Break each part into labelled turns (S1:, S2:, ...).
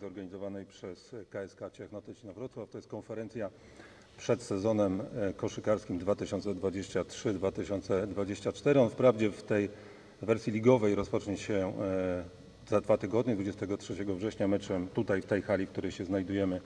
S1: zorganizowanej przez KSK Ciech Notecina Wrocław. To jest konferencja przed sezonem e, koszykarskim 2023-2024. On wprawdzie w tej wersji ligowej rozpocznie się e, za dwa tygodnie, 23 września meczem tutaj w tej hali, w której się znajdujemy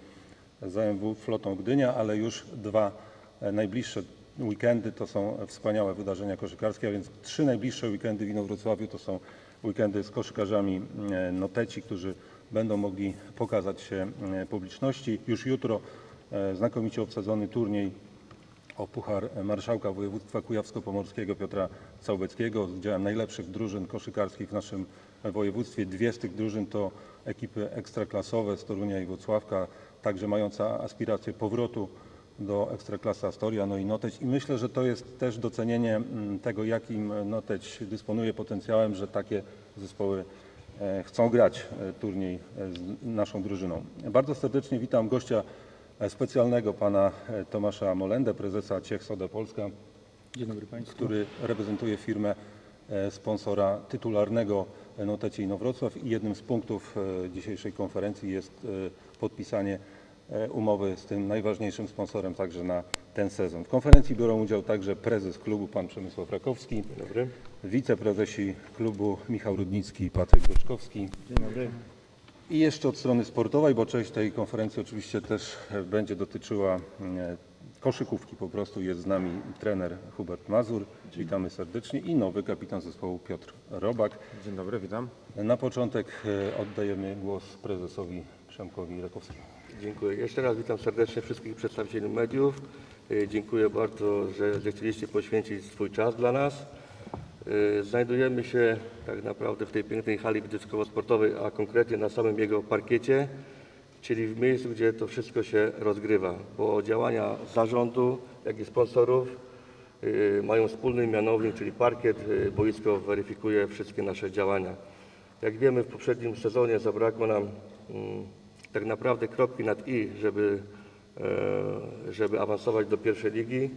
S1: z AMW Flotą Gdynia, ale już dwa e, najbliższe weekendy to są wspaniałe wydarzenia koszykarskie, a więc trzy najbliższe weekendy w Inowrocławiu to są weekendy z koszykarzami e, Noteci, którzy będą mogli pokazać się e, publiczności. Już jutro e, znakomicie obsadzony turniej o Puchar Marszałka Województwa Kujawsko-Pomorskiego Piotra Całbeckiego z udziałem najlepszych drużyn koszykarskich w naszym województwie. Dwie z tych drużyn to ekipy ekstraklasowe z Torunia i Włocławka, także mająca aspiracje powrotu do Ekstraklasy Astoria, no i Noteć. I myślę, że to jest też docenienie mm, tego, jakim Noteć dysponuje potencjałem, że takie zespoły e, chcą grać e, turniej e, z naszą drużyną. Bardzo serdecznie witam gościa specjalnego, pana Tomasza Molendę, prezesa Ciech Soda Polska,
S2: Dzień dobry Państwu.
S1: który reprezentuje firmę sponsora tytularnego Noteci Inowrocław i jednym z punktów dzisiejszej konferencji jest podpisanie umowy z tym najważniejszym sponsorem także na ten sezon. W konferencji biorą udział także prezes klubu pan Przemysław Rakowski,
S3: Dobry.
S1: wiceprezesi klubu Michał Rudnicki i Patryk Boczkowski.
S2: Dzień dobry.
S1: I jeszcze od strony sportowej, bo część tej konferencji oczywiście też e, będzie dotyczyła e, koszykówki po prostu. Jest z nami trener Hubert Mazur, witamy serdecznie i nowy kapitan zespołu Piotr Robak.
S3: Dzień dobry, witam.
S1: Na początek e, oddajemy głos prezesowi Przemkowi Rakowskiemu.
S3: Dziękuję. Jeszcze raz witam serdecznie wszystkich przedstawicieli mediów. Y, Dziękuję bardzo, że zechcieliście poświęcić swój czas dla nas. Y, Znajdujemy się tak naprawdę w tej pięknej hali widowiskowo-sportowej, a konkretnie na samym jego parkiecie, czyli w miejscu, gdzie to wszystko się rozgrywa, bo działania zarządu, jak i sponsorów y, mają wspólny mianownik, czyli parkiet. Boisko weryfikuje wszystkie nasze działania. Jak wiemy, w poprzednim sezonie zabrakło nam mm, tak naprawdę kropki nad i, żeby, e, żeby awansować do pierwszej ligi.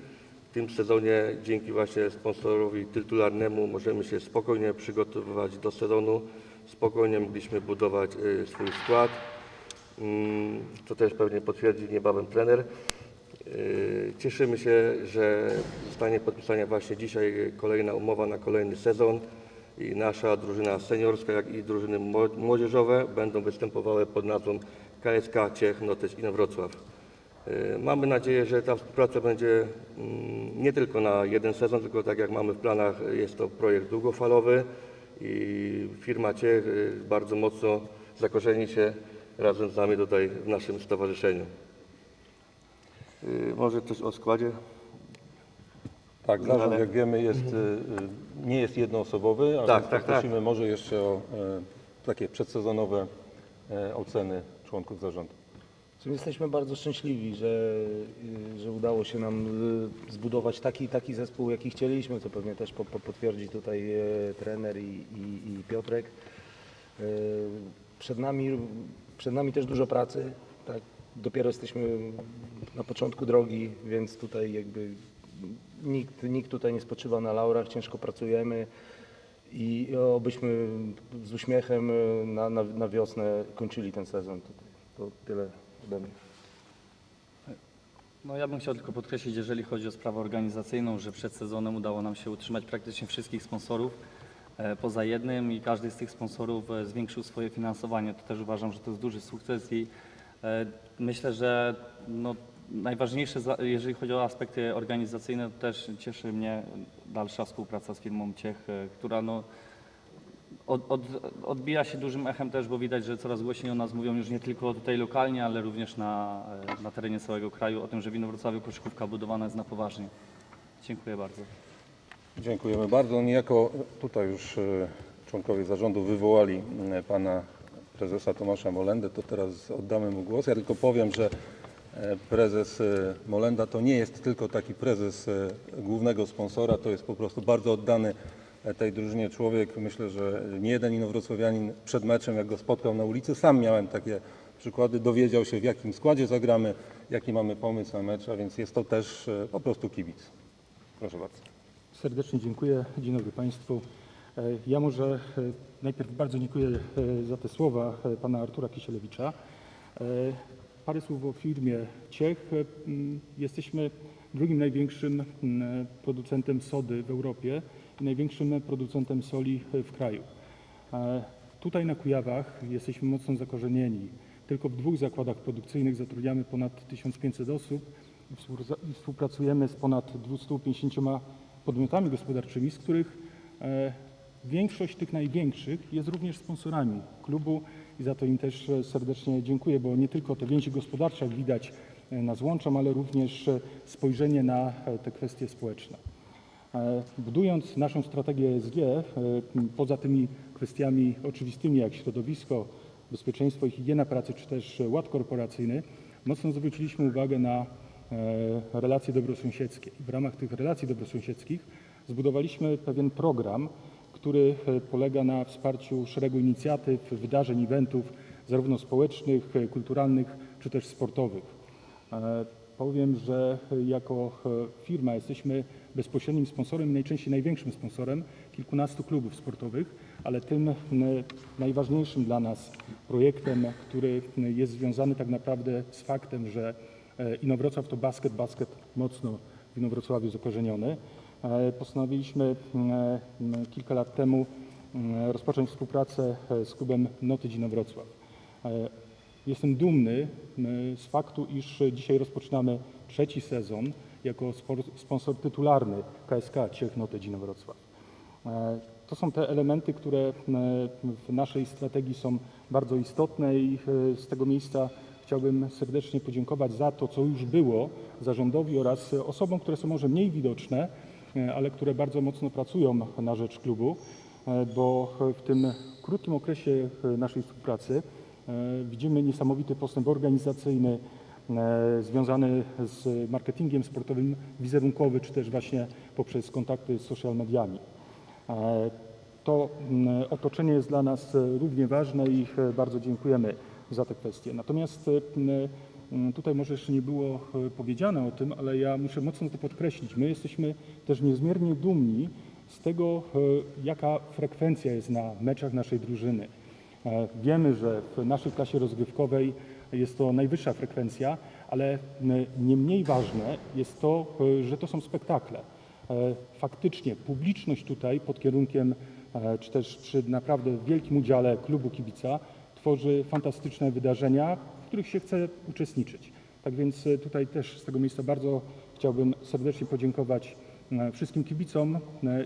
S3: W tym sezonie dzięki właśnie sponsorowi tytularnemu możemy się spokojnie przygotowywać do sezonu. Spokojnie mogliśmy budować e, swój skład. Mm, To też pewnie potwierdzi niebawem trener. Yy, Cieszymy się, że zostanie podpisana właśnie dzisiaj kolejna umowa na kolejny sezon i nasza drużyna seniorska, jak i drużyny mło- młodzieżowe będą występowały pod nazwą KSK Ciech Noteć Inowrocław. Yy, Mamy nadzieję, że ta współpraca będzie mm, nie tylko na jeden sezon, tylko tak jak mamy w planach, jest to projekt długofalowy i firma Ciech yy, bardzo mocno zakorzeni się razem z nami tutaj w naszym stowarzyszeniu. Yy, Może coś o składzie?
S1: Tak, zarząd
S3: ale-
S1: jak wiemy jest, e, e, nie jest jednoosobowy, a
S3: Tak, tak,
S1: poprosimy może jeszcze o e, takie przedsezonowe e, oceny członków zarządu.
S2: Jesteśmy bardzo szczęśliwi, że, y, że udało się nam y, zbudować taki taki zespół, jaki chcieliśmy, co pewnie też po, po potwierdzi tutaj e, trener i, i, i Piotrek. E, Przed nami, przed nami też dużo pracy. Tak? Dopiero jesteśmy na początku drogi, więc tutaj jakby nikt, nikt tutaj nie spoczywa na laurach, ciężko pracujemy i obyśmy z uśmiechem e, na, na, na wiosnę kończyli ten sezon. Tutaj. To tyle ode mnie.
S4: No ja bym chciał tylko podkreślić, jeżeli chodzi o sprawę organizacyjną, że przed sezonem udało nam się utrzymać praktycznie wszystkich sponsorów e, poza jednym i każdy z tych sponsorów e, zwiększył swoje finansowanie. To też uważam, że to jest duży sukces i e, myślę, że no, najważniejsze, jeżeli chodzi o aspekty organizacyjne, to też cieszy mnie dalsza współpraca z firmą Ciech, e, która no, od, od, odbija się dużym echem też, bo widać, że coraz głośniej o nas mówią już nie tylko tutaj lokalnie, ale również na, e, na terenie całego kraju o tym, że w Inowrocławiu koszykówka budowana jest na poważnie. Dziękuję bardzo.
S1: Dziękujemy bardzo. Niejako tutaj już e, członkowie zarządu wywołali pana prezesa Tomasza Molendę, to teraz oddamy mu głos. Ja tylko powiem, że prezes e, Molenda to nie jest tylko taki prezes e, głównego sponsora, to jest po prostu bardzo oddany e, tej drużynie człowiek. Myślę, że nie jeden inowrocławianin przed meczem, jak go spotkał na ulicy, sam miałem takie przykłady, dowiedział się w jakim składzie zagramy, jaki mamy pomysł na mecz, a więc jest to też e, po prostu kibic. Proszę bardzo.
S5: Serdecznie dziękuję. Dzień dobry Państwu. E, Ja może e, najpierw bardzo dziękuję e, za te słowa e, pana Artura Kisielewicza. Parę słów o firmie Ciech. E, Jesteśmy drugim największym producentem sody w Europie i największym producentem soli w kraju. E, Tutaj na Kujawach jesteśmy mocno zakorzenieni. Tylko w dwóch zakładach produkcyjnych zatrudniamy ponad 1500 osób i współpracujemy z ponad 250 podmiotami gospodarczymi, z których e, większość tych największych jest również sponsorami klubu i za to im też serdecznie dziękuję, bo nie tylko te więzi gospodarcze, jak widać, e, nas łączą, ale również e, spojrzenie na e, te kwestie społeczne. Budując naszą strategię ESG, poza tymi kwestiami oczywistymi jak środowisko, bezpieczeństwo i higiena pracy, czy też ład korporacyjny, mocno zwróciliśmy uwagę na relacje dobrosąsiedzkie. W ramach tych relacji dobrosąsiedzkich zbudowaliśmy pewien program, który e, polega na wsparciu szeregu inicjatyw, wydarzeń, eventów, zarówno społecznych, e, kulturalnych, czy też sportowych. E, Powiem, że jako firma jesteśmy bezpośrednim sponsorem i najczęściej największym sponsorem kilkunastu klubów sportowych, ale tym najważniejszym dla nas projektem, który jest związany tak naprawdę z faktem, że Inowrocław to basket, basket mocno w Inowrocławiu zakorzeniony. E, Postanowiliśmy m, m, kilka lat temu m, rozpocząć współpracę e, z klubem Noty Inowrocław. E, Jestem dumny z faktu, iż dzisiaj rozpoczynamy trzeci sezon jako sponsor tytularny KSK Ciech Notedzin Wrocław. E, To są te elementy, które w naszej strategii są bardzo istotne i e, z tego miejsca chciałbym serdecznie podziękować za to, co już było zarządowi oraz osobom, które są może mniej widoczne, e, ale które bardzo mocno pracują na rzecz klubu, e, bo w tym krótkim okresie e, naszej współpracy e, widzimy niesamowity postęp organizacyjny e, związany z marketingiem sportowym, wizerunkowy, czy też właśnie poprzez kontakty z social mediami. E, To otoczenie jest dla nas e, równie ważne i e, bardzo dziękujemy za te kwestie. Natomiast e, tutaj może jeszcze nie było e, powiedziane o tym, ale ja muszę mocno to podkreślić. My jesteśmy też niezmiernie dumni z tego, e, jaka frekwencja jest na meczach naszej drużyny. E, Wiemy, że w naszej klasie rozgrywkowej jest to najwyższa frekwencja, ale nie mniej ważne jest to, że to są spektakle. Faktycznie publiczność tutaj pod kierunkiem, czy też przy naprawdę wielkim udziale klubu kibica tworzy fantastyczne wydarzenia, których się chce uczestniczyć. Tak więc e, tutaj też z tego miejsca bardzo chciałbym serdecznie podziękować e, wszystkim kibicom e,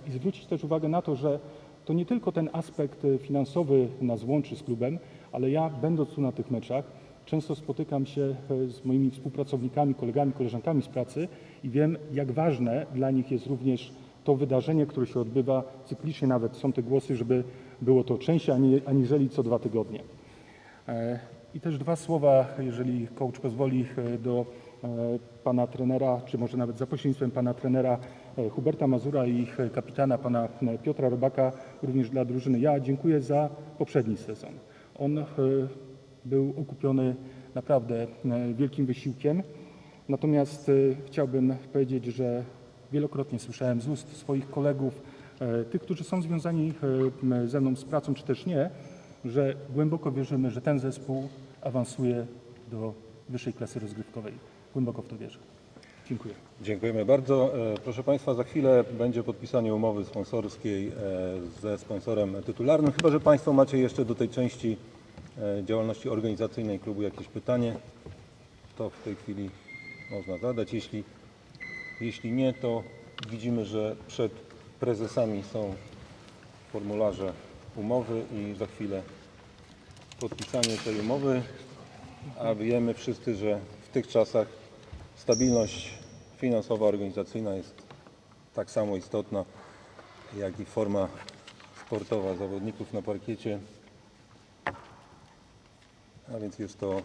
S5: i zwrócić też uwagę na to, że to nie tylko ten aspekt finansowy nas łączy z klubem, ale ja będąc tu na tych meczach często spotykam się z moimi współpracownikami, kolegami, koleżankami z pracy i wiem, jak ważne dla nich jest również to wydarzenie, które się odbywa cyklicznie nawet. Są te głosy, żeby było to częściej ani- aniżeli co dwa tygodnie. I też dwa słowa, jeżeli coach pozwoli, e, do e, pana trenera, czy może nawet za pośrednictwem pana trenera e, Huberta Mazura i e, kapitana pana Piotra Robaka, również dla drużyny. Ja dziękuję za poprzedni sezon. On był okupiony naprawdę wielkim wysiłkiem. Natomiast chciałbym powiedzieć, że wielokrotnie słyszałem z ust swoich kolegów, tych, którzy są związani ze mną z pracą, czy też nie, że głęboko wierzymy, że ten zespół awansuje do wyższej klasy rozgrywkowej. Głęboko w to wierzę. Dziękuję.
S1: Dziękujemy bardzo. E, Proszę Państwa, za chwilę będzie podpisanie umowy sponsorskiej e, ze sponsorem tytularnym. Chyba, że Państwo macie jeszcze do tej części e, działalności organizacyjnej klubu jakieś pytanie, to w tej chwili można zadać. Jeśli, jeśli nie, to widzimy, że przed prezesami są formularze umowy i za chwilę podpisanie tej umowy, a wiemy wszyscy, że w tych czasach stabilność finansowa, organizacyjna jest tak samo istotna, jak i forma sportowa zawodników na parkiecie. A więc jest to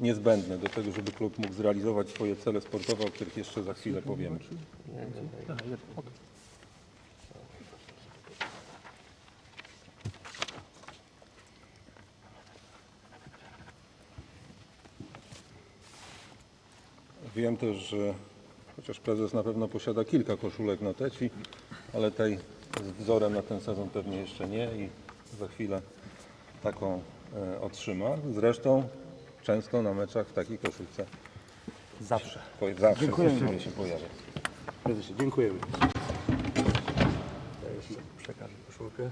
S1: niezbędne do tego, żeby klub mógł zrealizować swoje cele sportowe, o których jeszcze za chwilę powiemy. Wiem też, że chociaż prezes na pewno posiada kilka koszulek na teci, ale tej z wzorem na ten sezon pewnie jeszcze nie i za chwilę taką e, otrzyma. Zresztą często na meczach w takiej koszulce
S2: Zawsze.
S1: po- zawsze
S2: Dziękujemy.
S1: się pojawia.
S2: Prezesie, dziękujemy.
S3: Ja jeszcze przekażę koszulkę.
S1: E,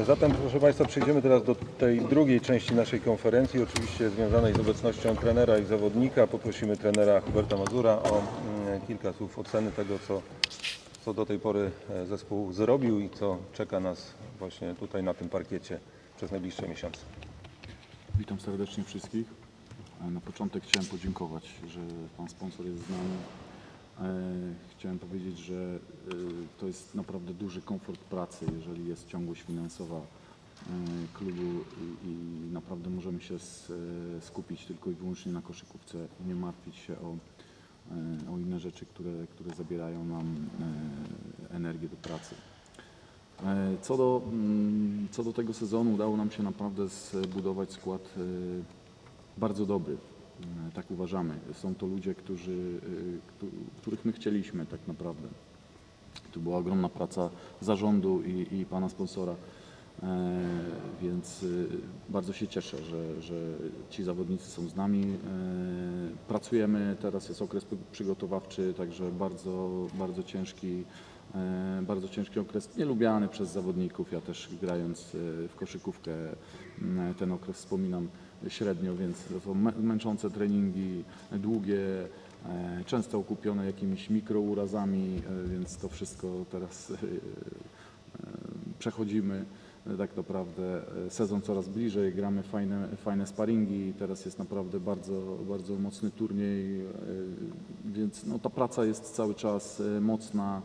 S1: Zatem, proszę Państwa, przejdziemy teraz do tej drugiej części naszej konferencji, oczywiście związanej z obecnością trenera i zawodnika. Poprosimy trenera Huberta Mazura o mm, kilka słów oceny tego, co, co do tej pory e, zespół zrobił i co czeka nas właśnie tutaj na tym parkiecie przez najbliższe miesiące.
S6: Witam serdecznie wszystkich. E, Na początek chciałem podziękować, że Pan sponsor jest z nami. E, Chciałem powiedzieć, że e, to jest naprawdę duży komfort pracy, jeżeli jest ciągłość finansowa e, klubu i, i naprawdę możemy się skupić tylko i wyłącznie na koszykówce, nie martwić się o, o inne rzeczy, które, które zabierają nam energię do pracy. Co do, mm, co do tego sezonu udało nam się naprawdę zbudować skład bardzo dobry. Tak uważamy. Są to ludzie, którzy, my chcieliśmy tak naprawdę. Tu była ogromna praca zarządu i, i pana sponsora, e, więc e, bardzo się cieszę, że, że ci zawodnicy są z nami. E, Pracujemy, teraz jest okres przygotowawczy, także bardzo, bardzo ciężki, e, bardzo ciężki okres, nielubiany przez zawodników. Ja też grając e, w koszykówkę ten okres wspominam średnio, więc to są mę- męczące treningi, długie, często okupione jakimiś mikrourazami, e, więc to wszystko teraz e, e, przechodzimy e, tak naprawdę. E, Sezon coraz bliżej, gramy fajne, fajne sparingi, teraz jest naprawdę bardzo, bardzo mocny turniej, e, więc no, ta praca jest cały czas e, mocna.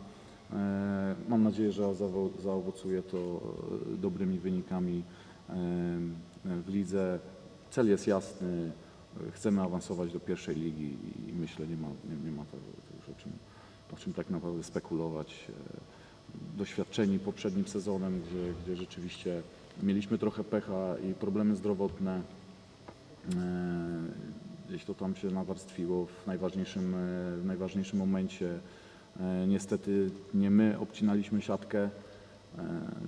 S6: E, Mam nadzieję, że zaowocuje to e, dobrymi wynikami e, w lidze. Cel jest jasny. Chcemy awansować do pierwszej ligi i myślę, nie ma, nie, nie ma tego, to już o czym, o czym tak naprawdę spekulować. E, Doświadczeni poprzednim sezonem, gdzie, gdzie rzeczywiście mieliśmy trochę pecha i problemy zdrowotne. E, Gdzieś to tam się nawarstwiło w najważniejszym, e, w najważniejszym momencie. Niestety nie my obcinaliśmy siatkę.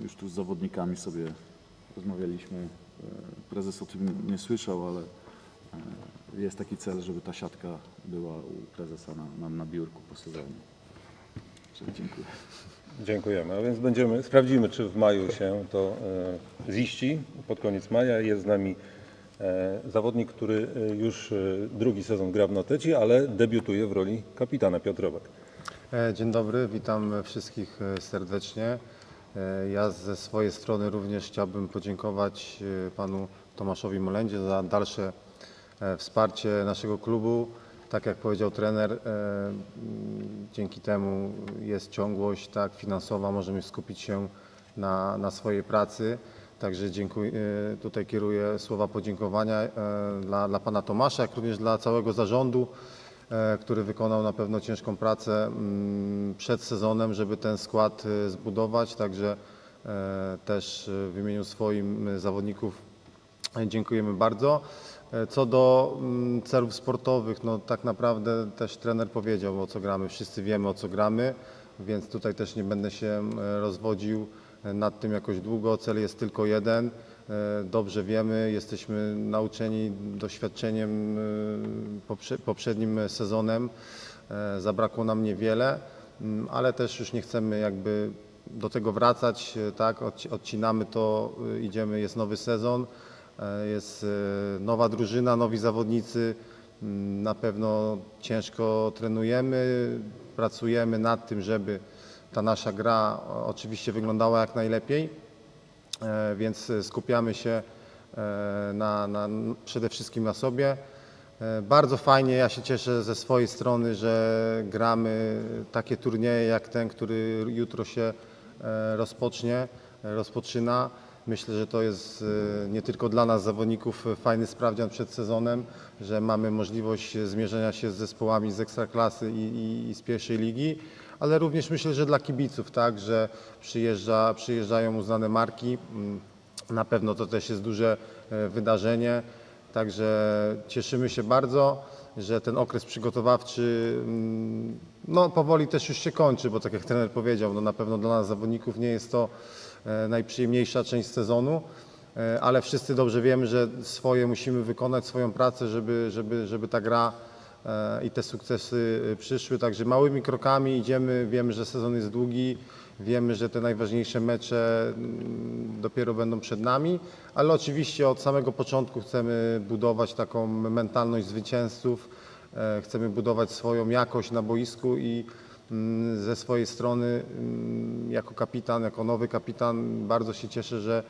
S6: Już tu z zawodnikami sobie rozmawialiśmy. Prezes o tym nie słyszał, ale jest taki cel, żeby ta siatka była u prezesa na, na, na biurku po sezonie. Dziękuję.
S1: Dziękujemy. A więc będziemy, sprawdzimy, czy w maju się to e, ziści. Pod koniec maja jest z nami e, zawodnik, który e, już e, drugi sezon gra w Noteci, ale debiutuje w roli kapitana Piotr Robek.
S7: E, Dzień dobry, witam wszystkich e, serdecznie. E, Ja ze swojej strony również chciałbym podziękować panu Tomaszowi Molendzie za dalsze wsparcie naszego klubu. Tak jak powiedział trener, e, m, dzięki temu jest ciągłość tak, finansowa, możemy skupić się na, na swojej pracy. Także dziękuję, e, tutaj kieruję słowa podziękowania e, dla, dla pana Tomasza, jak również dla całego zarządu e, który wykonał na pewno ciężką pracę mm, przed sezonem, żeby ten skład e, zbudować. Także e, też e, w imieniu swoim e, zawodników e, dziękujemy bardzo. E, Co do mm, celów sportowych, no tak naprawdę też trener powiedział o co gramy. Wszyscy wiemy o co gramy, więc tutaj też nie będę się e, rozwodził e, nad tym jakoś długo. Cel jest tylko jeden. E, Dobrze wiemy, jesteśmy nauczeni doświadczeniem poprze- poprzednim sezonem. Zabrakło nam niewiele, mm, ale też już nie chcemy jakby do tego wracać, tak? Odci- Odcinamy to, idziemy, jest nowy sezon, jest e, nowa drużyna, nowi zawodnicy. Mm, Na pewno ciężko trenujemy, pracujemy nad tym, żeby ta nasza gra oczywiście wyglądała jak najlepiej. E, więc e, skupiamy się e, na, na, przede wszystkim na sobie. E, Bardzo fajnie, ja się cieszę ze swojej strony, że gramy takie turnieje jak ten, który jutro się e, rozpocznie, e, rozpoczyna. Myślę, że to jest e, nie tylko dla nas zawodników e, fajny sprawdzian przed sezonem, że mamy możliwość e, zmierzenia się z zespołami z Ekstraklasy i, i, i z pierwszej ligi, ale również myślę, że dla kibiców, tak, że przyjeżdża, przyjeżdżają uznane marki. Mm, Na pewno to też jest duże wydarzenie, także cieszymy się bardzo, że ten okres przygotowawczy mm, no, powoli też już się kończy, bo tak jak trener powiedział, no, na pewno dla nas zawodników nie jest to najprzyjemniejsza część sezonu, e, ale wszyscy dobrze wiemy, że swoje musimy wykonać, swoją pracę, żeby, żeby, żeby ta gra e, i te sukcesy e, przyszły. Także małymi krokami idziemy, wiemy, że sezon jest długi, wiemy, że te najważniejsze mecze mm, dopiero będą przed nami, ale oczywiście od samego początku chcemy budować taką mentalność zwycięzców, e, chcemy budować swoją jakość na boisku i ze swojej strony mm, jako kapitan, jako nowy kapitan bardzo się cieszę, że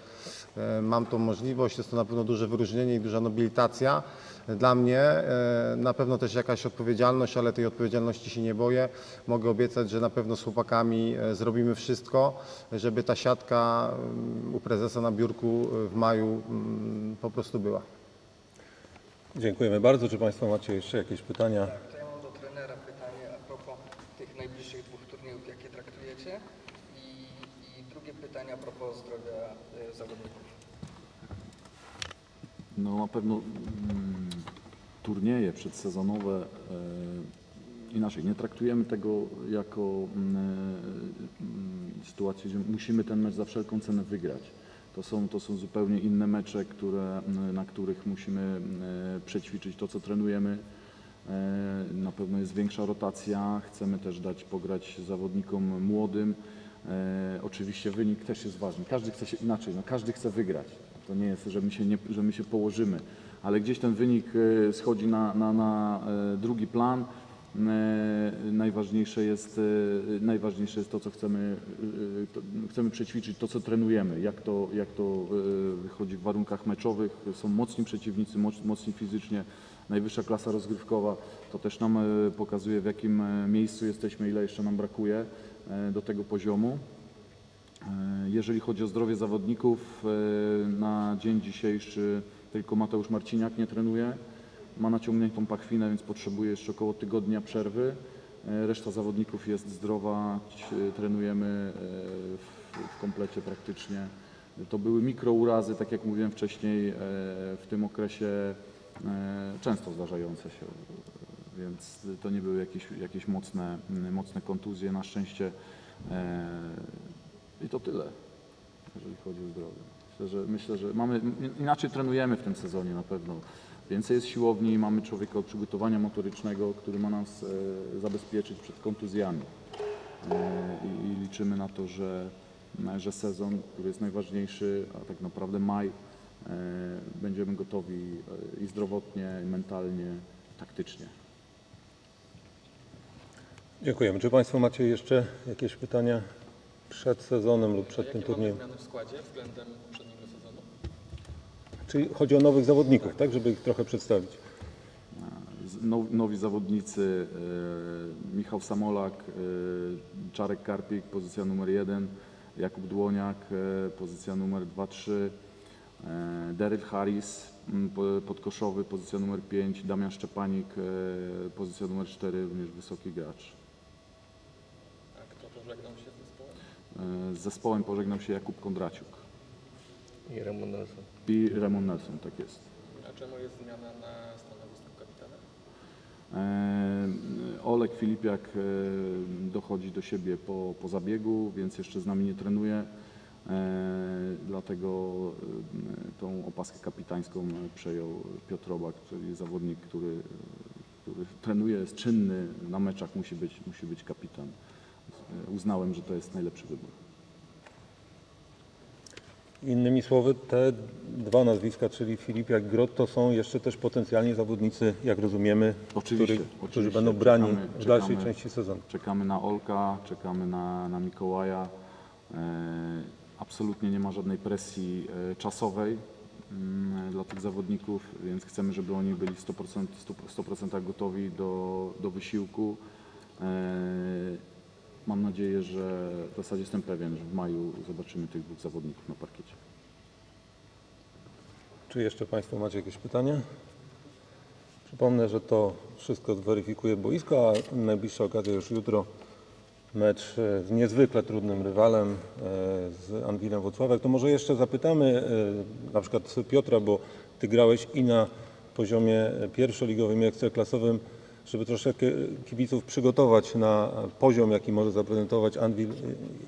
S7: e, mam tą możliwość. Jest to na pewno duże wyróżnienie i duża nobilitacja dla mnie. e, Na pewno też jakaś odpowiedzialność, ale tej odpowiedzialności się nie boję. Mogę obiecać, że na pewno z chłopakami e, zrobimy wszystko, żeby ta siatka mm, u prezesa na biurku w maju mm, po prostu była.
S1: Dziękujemy bardzo. Czy Państwo macie jeszcze jakieś pytania?
S8: To ja mam do trenera pytanie a propos tych najbliższych dwóch turniejów, jakie traktujecie. I, i drugie pytanie a propos zdrowia e, zawodników.
S6: No na pewno mm, turnieje przedsezonowe e, inaczej, nie traktujemy tego jako mm, mm, sytuację, że musimy ten mecz za wszelką cenę wygrać. To są, to są zupełnie inne mecze, które, mm, na których musimy mm, przećwiczyć to, co trenujemy. E, Na pewno jest większa rotacja, chcemy też dać pograć zawodnikom młodym. E, Oczywiście wynik też jest ważny. Każdy chce się inaczej, no każdy chce wygrać. To nie jest, że my się, nie, że my się położymy, ale gdzieś ten wynik e, schodzi na, na, na drugi plan. Najważniejsze jest, najważniejsze jest to, co chcemy, chcemy przećwiczyć, to, co trenujemy, jak to, jak to wychodzi w warunkach meczowych. Są mocni przeciwnicy, moc- mocni fizycznie, najwyższa klasa rozgrywkowa. To też nam e, pokazuje, w jakim e, miejscu jesteśmy, ile jeszcze nam brakuje e, do tego poziomu. Jeżeli chodzi o zdrowie zawodników, na dzień dzisiejszy tylko Mateusz Marciniak nie trenuje. Ma naciągniętą pachwinę, więc potrzebuje jeszcze około tygodnia przerwy. Reszta zawodników jest zdrowa, trenujemy w, komplecie praktycznie. To były mikrourazy, tak jak mówiłem wcześniej, w tym okresie często zdarzające się, więc to nie były jakieś, jakieś mocne, mocne kontuzje. Na szczęście e, i to tyle, jeżeli chodzi o zdrowie. Myślę, że, myślę, że mamy, inaczej trenujemy w tym sezonie na pewno. Więcej jest siłowni, mamy człowieka od przygotowania motorycznego, który ma nas e, zabezpieczyć przed kontuzjami. E, i, I liczymy na to, że, że sezon, który jest najważniejszy, a tak naprawdę maj, e, będziemy gotowi e, i zdrowotnie, i mentalnie, i taktycznie.
S1: Dziękujemy. Czy Państwo macie jeszcze jakieś pytania przed sezonem lub przed tym turniejem?
S9: zmiany w składzie względem poprzedniego sezonu?
S1: Czyli chodzi o nowych zawodników, tak, żeby ich trochę przedstawić.
S6: Now- Nowi zawodnicy, e, Michał Samolak, e, Czarek Karpik, pozycja numer 1, Jakub Dłoniak, e, pozycja numer 2-3, e, Daryl Harris, m, po- podkoszowy, pozycja numer 5, Damian Szczepanik, e, pozycja numer 4, również wysoki gracz.
S9: A kto pożegnał się z zespołem?
S6: E, Z zespołem pożegnał się Jakub Kondraciuk
S3: I Ramon Nelson.
S6: i Ramon Nelson, tak jest.
S9: A czemu jest zmiana na stanowisku kapitana?
S6: E, Olek Filipiak e, dochodzi do siebie po, po zabiegu, więc jeszcze z nami nie trenuje. E, Dlatego e, tą opaskę kapitańską przejął Piotr Robak, czyli zawodnik, który, który trenuje, jest czynny, na meczach musi być, musi być kapitan. E, Uznałem, że to jest najlepszy wybór.
S1: Innymi słowy, te dwa nazwiska, czyli Filip jak Grot, to są jeszcze też potencjalni zawodnicy, jak rozumiemy,
S6: Oczywiście,
S1: których, którzy
S6: oczywiście.
S1: będą brani
S6: Czekamy-
S1: w dalszej
S6: czekamy.
S1: części sezonu.
S6: Czekamy na Olka, czekamy na, na Mikołaja. Absolutnie nie ma żadnej presji e, czasowej mm, dla tych zawodników, więc chcemy, żeby oni byli w 100%, 100% gotowi do, do wysiłku. E, mam nadzieję, że w zasadzie jestem pewien, że w maju zobaczymy tych dwóch zawodników na parkiecie.
S1: Czy jeszcze Państwo macie jakieś pytania? Przypomnę, że to wszystko zweryfikuje boisko, a najbliższa okazja już jutro. Mecz e, z niezwykle trudnym rywalem, e, z Anwilem Włocławek. To może jeszcze zapytamy e, na przykład Piotra, bo Ty grałeś i na poziomie pierwszoligowym i ekstraklasowym, żeby troszeczkę kibiców przygotować na poziom, jaki może zaprezentować Anwil.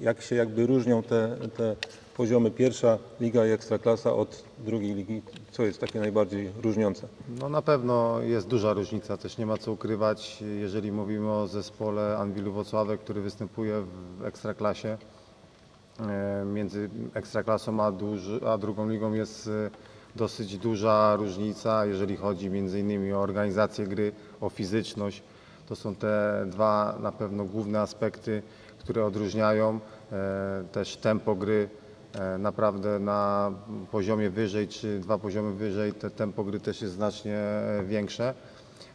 S1: Jak się jakby różnią te, te poziomy pierwsza liga i ekstraklasa od drugiej ligi? Co jest takie najbardziej różniące?
S7: No na pewno jest duża różnica, też nie ma co ukrywać, jeżeli mówimy o zespole Anwilu Wocławek, który występuje w Ekstraklasie. E, Między Ekstraklasą a, duży, a drugą ligą jest e, dosyć duża różnica, jeżeli chodzi między innymi o organizację gry, o fizyczność. To są te dwa na pewno główne aspekty, które odróżniają. E, Też tempo gry e, naprawdę na poziomie wyżej, czy dwa poziomy wyżej, te tempo gry też jest znacznie e, większe.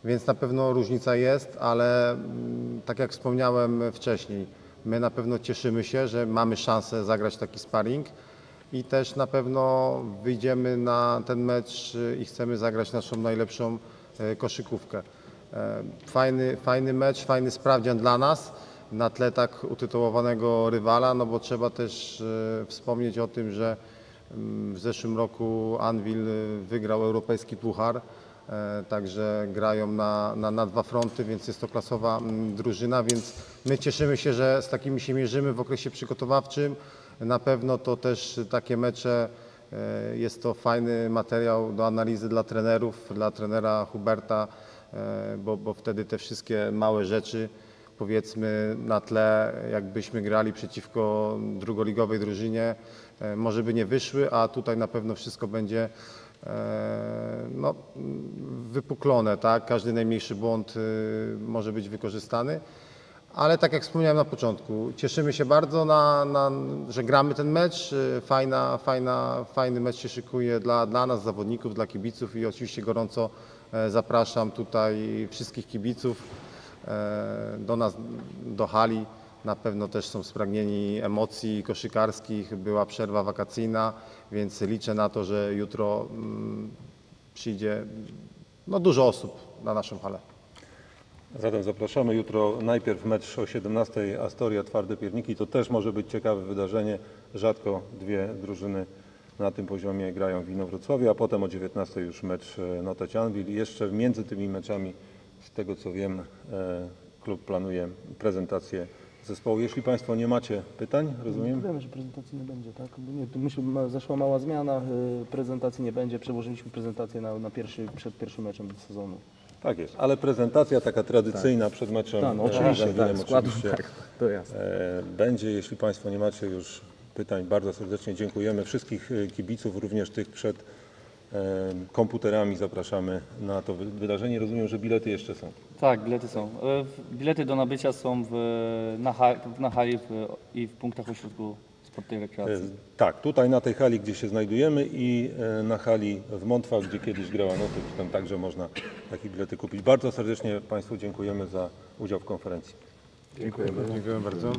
S7: Więc na pewno różnica jest, ale mm, tak jak wspomniałem wcześniej, my na pewno cieszymy się, że mamy szansę zagrać taki sparring i też na pewno wyjdziemy na ten mecz y, i chcemy zagrać naszą najlepszą e, koszykówkę. E, Fajny, fajny mecz, fajny sprawdzian dla nas na tle tak utytułowanego rywala, no bo trzeba też e, wspomnieć o tym, że mm, w zeszłym roku Anvil wygrał europejski puchar, e, także grają na, na, na dwa fronty, więc jest to klasowa mm, drużyna, więc my cieszymy się, że z takimi się mierzymy w okresie przygotowawczym. Na pewno to też takie mecze e, jest to fajny materiał do analizy dla trenerów, dla trenera Huberta, e, bo, bo wtedy te wszystkie małe rzeczy powiedzmy na tle jakbyśmy grali przeciwko drugoligowej drużynie e, może by nie wyszły, a tutaj na pewno wszystko będzie no, wypuklone, tak? Każdy najmniejszy błąd może być wykorzystany. Ale tak jak wspomniałem na początku, cieszymy się bardzo, na, na, że gramy ten mecz. Y, Fajna, fajna, fajny mecz się szykuje dla, dla nas, zawodników, dla kibiców i oczywiście gorąco e, zapraszam tutaj wszystkich kibiców e, do nas, do hali. Na pewno też są spragnieni emocji koszykarskich. Była przerwa wakacyjna, więc liczę na to, że jutro mm, przyjdzie no, dużo osób na naszą halę.
S1: Zatem zapraszamy jutro najpierw mecz o 17 Astoria Twarde Pierniki. To też może być ciekawe wydarzenie. Rzadko dwie drużyny na tym poziomie grają w Inowrocławiu, a potem o 19 już mecz e, Noteć Anwil. I jeszcze między tymi meczami, z tego co wiem, e, klub planuje prezentację zespołu. Jeśli Państwo nie macie pytań, rozumiem?
S2: Wiemy, że prezentacji nie będzie, tak? Nie, tu myślę, zaszła mała zmiana, y, prezentacji nie będzie, przełożyliśmy prezentację na, na pierwszy, przed pierwszym meczem sezonu.
S1: Tak jest, ale prezentacja taka tradycyjna przed meczem
S2: Tak, no
S1: e,
S2: oczywiście, tak, skład,
S1: oczywiście.
S2: tak, to jasne.
S1: E, Będzie, jeśli Państwo nie macie już pytań, bardzo serdecznie dziękujemy. Wszystkich e, kibiców, również tych przed e, komputerami zapraszamy na to wy- wydarzenie. Rozumiem, że bilety jeszcze są.
S4: Tak, bilety są. E, w- Bilety do nabycia są w, na, ha, na hali w, i w punktach ośrodku sportu i
S1: E,
S4: rekreacji.
S1: Tak, tutaj na tej hali, gdzie się znajdujemy i e, na hali w Montwach, gdzie kiedyś grała Noteć, tam także można takie bilety kupić. Bardzo serdecznie Państwu dziękujemy za udział w konferencji.
S7: Dziękuję bardzo.